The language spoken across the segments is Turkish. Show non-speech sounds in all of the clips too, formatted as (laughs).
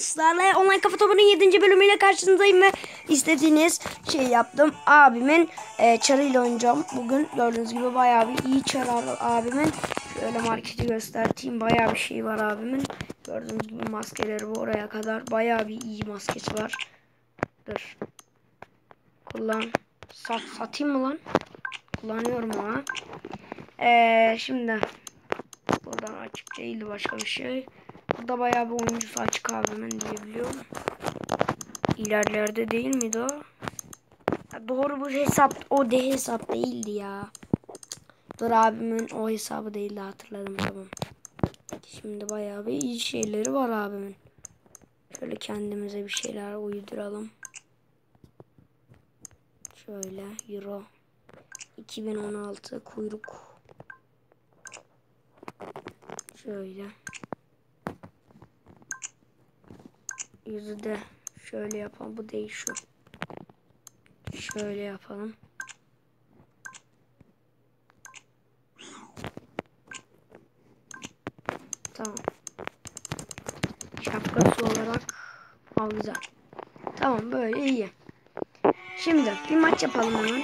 sizlerle online kafa topunun 7. bölümüyle karşınızdayım ve istediğiniz şey yaptım. Abimin e, çarıyla oynayacağım. Bugün gördüğünüz gibi bayağı bir iyi çar abimin. Şöyle marketi göstereyim. Bayağı bir şey var abimin. Gördüğünüz gibi maskeleri bu oraya kadar. Bayağı bir iyi maskesi var. Dur. Kullan. Sat, satayım mı lan? Kullanıyorum ama. Ee, şimdi buradan açık değildi başka bir şey. Burada bayağı bir oyuncusu açık abimin diyebiliyorum. İlerlerde değil miydi o? Ha, doğru bu hesap o de hesap değildi ya. Dur abimin o hesabı değildi hatırladım tamam. Şimdi bayağı bir iyi şeyleri var abimin. Şöyle kendimize bir şeyler uyduralım. Şöyle euro 2016 kuyruk. Şöyle. Yüzü de şöyle yapalım. Bu değil şu. Şöyle yapalım. Tamam. Şapkası olarak al güzel. Tamam böyle iyi. Şimdi bir maç yapalım hemen.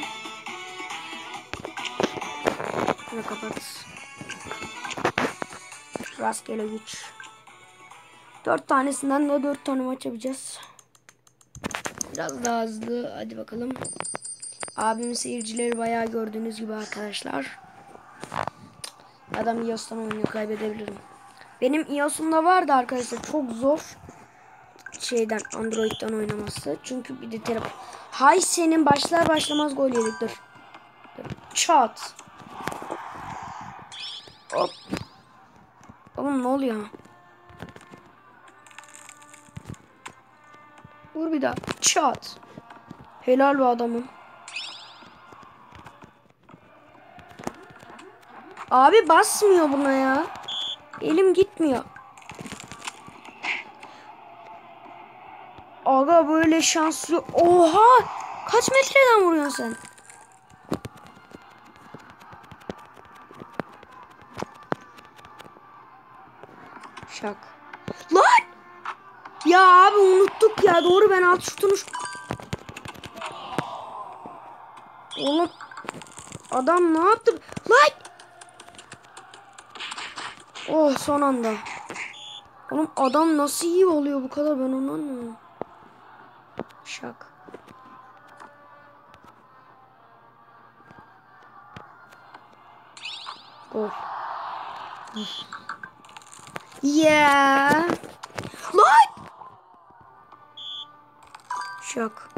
Şunu kapat. Rastgele güç. Dört tanesinden de dört tane maç yapacağız. Biraz daha hızlı. Hadi bakalım. Abimin seyircileri bayağı gördüğünüz gibi arkadaşlar. Adam iOS'tan oynuyor kaybedebilirim. Benim iOS'umda vardı arkadaşlar. Çok zor. Şeyden Android'den oynaması. Çünkü bir de telefon. Hay senin başlar başlamaz gol yedik. Dur. Dur. Çat. Hop. Oğlum ne oluyor? Vur bir daha. Çat. Helal be adamım. Abi basmıyor buna ya. Elim gitmiyor. Aga böyle şanslı. Oha! Kaç metreden vuruyorsun sen? Şak. Lan! Ya abi unuttuk ya. Doğru ben alt şutunu... Oğlum. Adam ne yaptı? Lan! Oh son anda. Oğlum adam nasıl iyi oluyor bu kadar ben onu anlamıyorum. Şak. Gol. Yeah. Şak.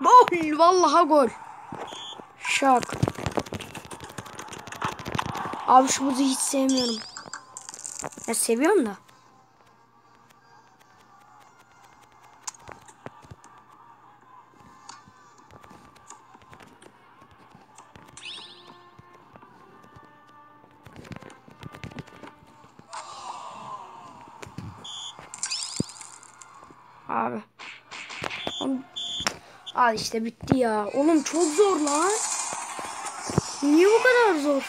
Gol! Vallahi gol. Şak. Abi şu buzu hiç sevmiyorum. Ya seviyorum da. Al işte bitti ya. Oğlum çok zor lan. Niye bu kadar zor?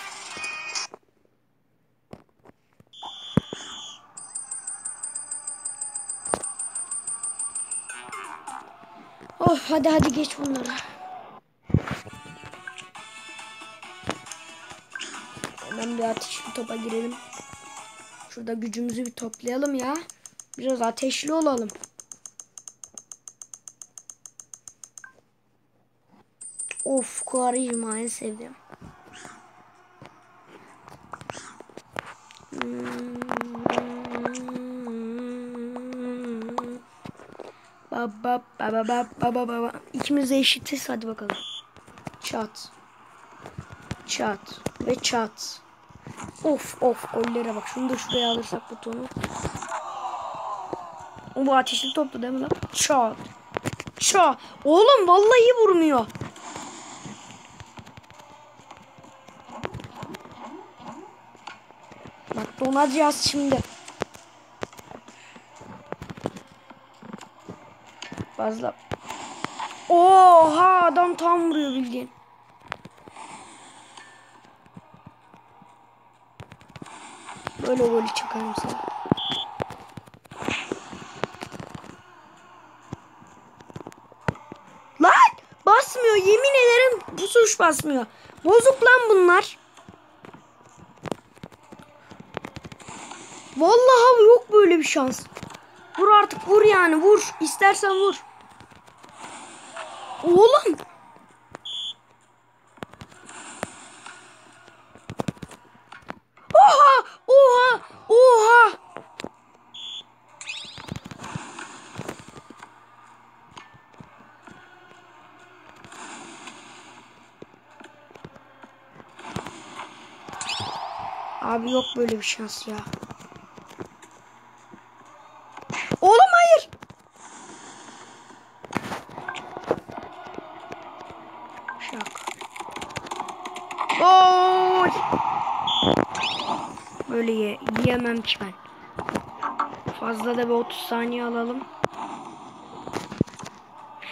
Of hadi hadi geç bunları. Hemen bir ateşli topa girelim. Şurada gücümüzü bir toplayalım ya. Biraz ateşli olalım. Karizma en sevdiğim. Baba baba baba baba baba. De eşitiz hadi bakalım. Çat. Çat ve çat. Of of gollere bak. Şunu da şuraya alırsak butonu. O bu ateşli toptu değil mi lan? Çat. Çat. Oğlum vallahi vurmuyor. Bulunacağız şimdi. Fazla. Oha adam tam vuruyor bildiğin. Böyle golü çıkarım sana. Lan basmıyor yemin ederim bu suç basmıyor. Bozuk lan bunlar. Vallahi yok böyle bir şans. Vur artık vur yani vur. İstersen vur. Oğlum. Oha! Oha! Oha! Abi yok böyle bir şans ya. Oğlum hayır. Şak. Gol. Böyle ye yiyemem ki ben. Fazla da bir 30 saniye alalım.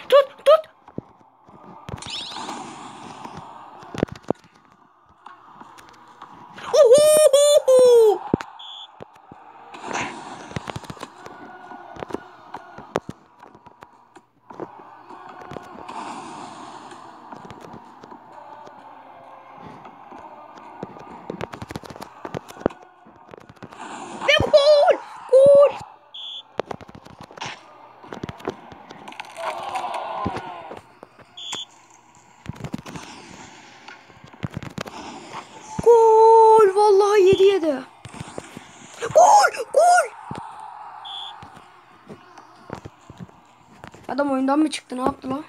Tut tut. Uhu! Ve gol! Gol! Gol! Vallahi yedi yedi. Gol! Gol! Adam oyundan mı çıktı? Ne yaptı lan?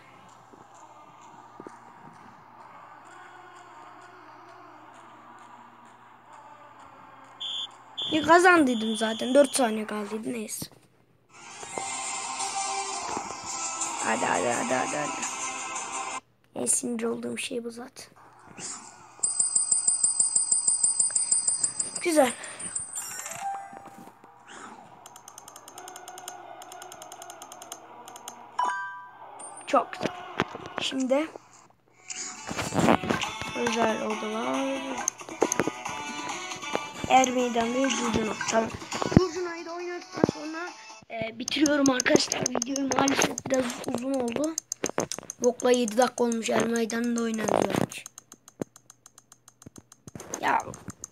Ya kazandıydım zaten. 4 saniye kaldıydı. Neyse. Hadi hadi hadi hadi hadi. En sinir olduğum şey bu zaten. Güzel. Çok güzel. Şimdi özel odalar. Er meydan ve Curcuna. Tamam. Curcuna'yı da oynadıktan sonra e, bitiriyorum arkadaşlar. Videoyu maalesef biraz uzun oldu. Yokla 7 dakika olmuş. Er meydanında oynanıyor. Ya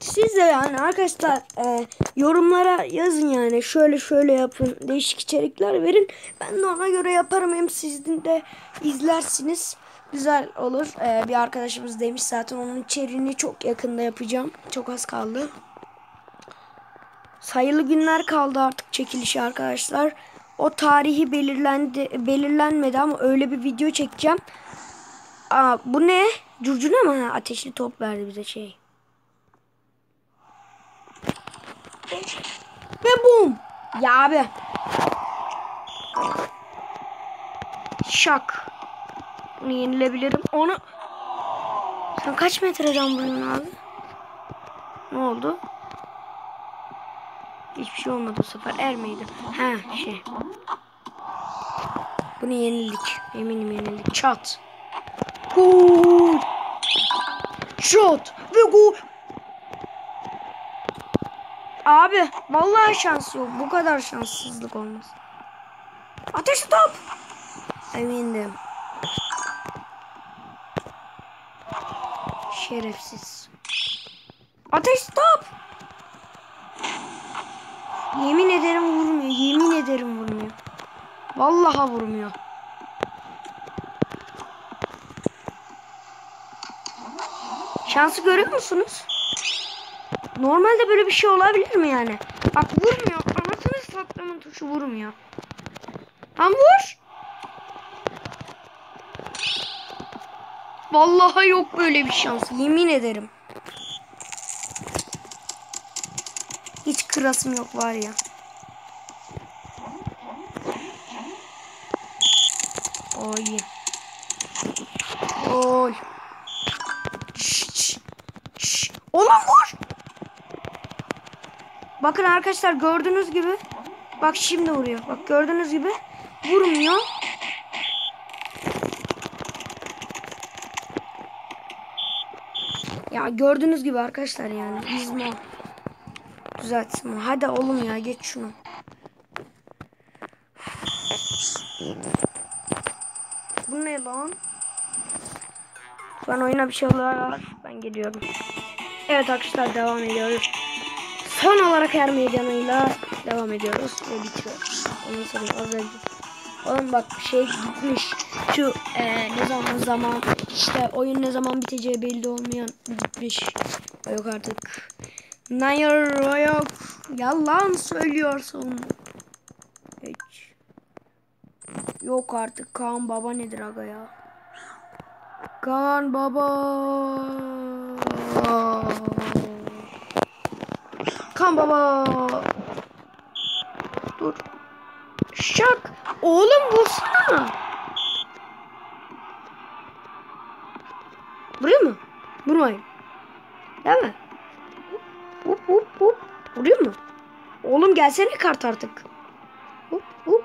siz de yani arkadaşlar e, yorumlara yazın yani. Şöyle şöyle yapın değişik içerikler verin. Ben de ona göre yaparım. Hem sizin de izlersiniz. Güzel olur. E, bir arkadaşımız demiş zaten onun içeriğini çok yakında yapacağım. Çok az kaldı. Sayılı günler kaldı artık çekilişi arkadaşlar. O tarihi belirlendi belirlenmedi ama öyle bir video çekeceğim. Aa, bu ne? Curcuna mı? Ateşli top verdi bize şey Ve bum. Ya abi. Şak. Bunu yenilebilirim. Onu... Sen kaç metreden vuruyorsun abi? Ne oldu? Hiçbir şey olmadı bu sefer. Er miydi? Ha şey. Bunu yenildik. Eminim yenildik. Çat. Gol. Shot. Ve gol. Abi vallahi şans yok. Bu kadar şanssızlık olmaz. Ateş top. Emindim. Şerefsiz. Ateş top. Yemin ederim vurmuyor. Yemin ederim vurmuyor. Vallahi vurmuyor. Şansı görüyor musunuz? Normalde böyle bir şey olabilir mi yani? Bak vurmuyor. Anasını sattığımın tuşu vurmuyor. Tam vur. Vallahi yok böyle bir şans. Yemin ederim. Hiç kırasım yok var ya. Oy. Gol. Şşş. Şşş. Ulan vur. Bakın arkadaşlar gördüğünüz gibi. Bak şimdi vuruyor. Bak gördüğünüz gibi. Vurmuyor. Ya gördüğünüz gibi arkadaşlar yani. İzmo. Düzeltsin. Hadi oğlum ya geç şunu. Bu ne lan? Ben oyuna bir şey oluyor. Ben geliyorum. Evet arkadaşlar devam ediyoruz. Son olarak her meydanıyla devam ediyoruz ve bitiyor. Ondan sonra az önce. Oğlum bak şey gitmiş. Şu e, ne zaman zaman işte oyun ne zaman biteceği belli olmayan gitmiş. Yok artık. Hayır o yok. Yalan söylüyorsun. Hiç. Yok artık Kaan Baba nedir aga ya? Kaan Baba. Kaan Baba. Dur. Şak. Oğlum vursana. Vuruyor mu? Vurmayın. Değil mi? Hop hop hop. Vuruyor mu? Oğlum gelsene kart artık. Hop hop.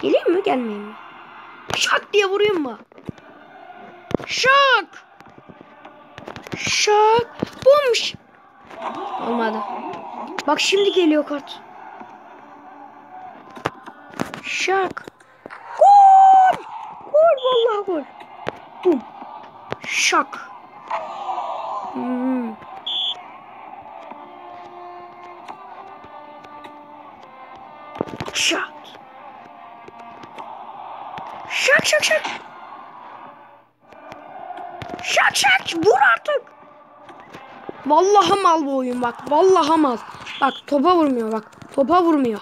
Geliyor mu gelmiyor mu? Şak diye vuruyor mu? Şak. Şak. Bumş. Olmadı. Bak şimdi geliyor kart. Şak. Gol. Gol vallahi gol. Bum. Şak. Hmm. Şak. Şak şak şak. Şak şak vur artık. Vallahi mal bu oyun bak. Vallahi mal. Bak topa vurmuyor bak. Topa vurmuyor.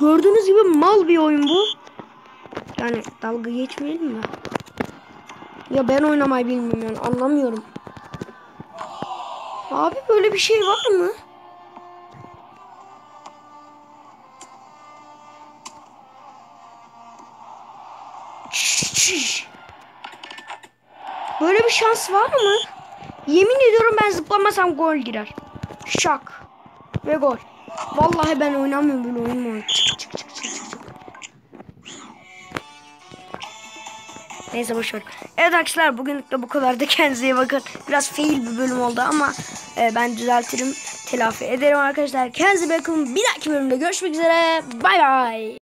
Gördüğünüz gibi mal bir oyun bu. Yani dalga geçmeyelim mi? Ya ben oynamayı bilmiyorum anlamıyorum. Abi böyle bir şey var mı? Böyle bir şans var mı? Yemin ediyorum ben zıplamasam gol girer. Şak. Ve gol. Vallahi ben oynamıyorum böyle oyun mu? Çık çık çık çık çık. Neyse boşver. Evet arkadaşlar bugünlük de bu kadar da (laughs) kendinize iyi bakın. Biraz fail bir bölüm oldu ama e, ben düzeltirim. Telafi ederim arkadaşlar. Kendinize bakın. Bir dahaki bölümde görüşmek üzere. Bay bay.